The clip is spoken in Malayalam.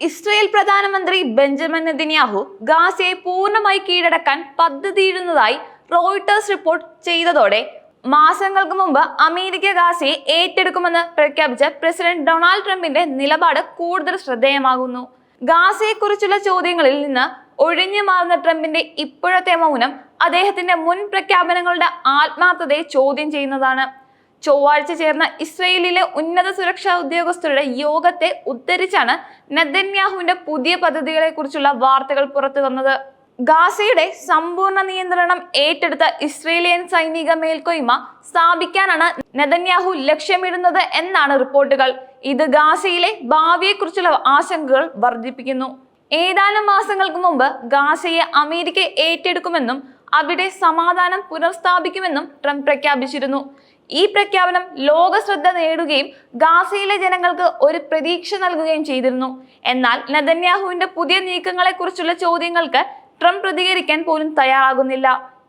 ഇസ്രയേൽ പ്രധാനമന്ത്രി ബെഞ്ചമിൻ നെതിന്യാഹു ഗാസയെ പൂർണമായി കീഴടക്കാൻ പദ്ധതിയിടുന്നതായി റോയിട്ടേഴ്സ് റിപ്പോർട്ട് ചെയ്തതോടെ മാസങ്ങൾക്ക് മുമ്പ് അമേരിക്ക ഗാസയെ ഏറ്റെടുക്കുമെന്ന് പ്രഖ്യാപിച്ച പ്രസിഡന്റ് ഡൊണാൾഡ് ട്രംപിന്റെ നിലപാട് കൂടുതൽ ശ്രദ്ധേയമാകുന്നു. ഗാസയെക്കുറിച്ചുള്ള ചോദ്യങ്ങളിൽ നിന്ന് ഒഴിഞ്ഞു മാറുന്ന ട്രംപിന്റെ ഇപ്പോഴത്തെ മൗനം അദ്ദേഹത്തിന്റെ മുൻ പ്രഖ്യാപനങ്ങളുടെ ആത്മാർത്ഥതയെ ചോദ്യം ചെയ്യുന്നതാണ്. ചൊവ്വാഴ്ച ചേർന്ന ഇസ്രയേലിലെ ഉന്നത സുരക്ഷാ ഉദ്യോഗസ്ഥരുടെ യോഗത്തെ ഉദ്ധരിച്ചാണ് നദന്യാഹുവിന്റെ പുതിയ പദ്ധതികളെ കുറിച്ചുള്ള വാർത്തകൾ പുറത്തു വന്നത്. ഗാസയുടെ സമ്പൂർണ നിയന്ത്രണം ഏറ്റെടുത്ത ഇസ്രേലിയൻ സൈനിക മേൽക്കൊയ്മ സ്ഥാപിക്കാനാണ് നദന്യാഹു ലക്ഷ്യമിടുന്നത് എന്നാണ് റിപ്പോർട്ടുകൾ. ഇത് ഗാസയിലെ ഭാവിയെക്കുറിച്ചുള്ള ആശങ്കകൾ വർദ്ധിപ്പിക്കുന്നു. ഏതാനും മാസങ്ങൾക്ക് മുമ്പ് ഗാസയെ അമേരിക്ക ഏറ്റെടുക്കുമെന്നും അവിടെ സമാധാനം പുനഃസ്ഥാപിക്കുമെന്നും ട്രംപ് പ്രഖ്യാപിച്ചിരുന്നു. ഈ പ്രഖ്യാപനം ലോക ശ്രദ്ധ നേടുകയും ഗാസയിലെ ജനങ്ങൾക്ക് ഒരു പ്രതീക്ഷ നൽകുകയും ചെയ്തിരുന്നു. എന്നാൽ നദന്യാഹുവിന്റെ പുതിയ നീക്കങ്ങളെക്കുറിച്ചുള്ള ചോദ്യങ്ങൾക്ക് ട്രംപ് പ്രതികരിക്കാൻ പോലും തയ്യാറാകുന്നില്ല.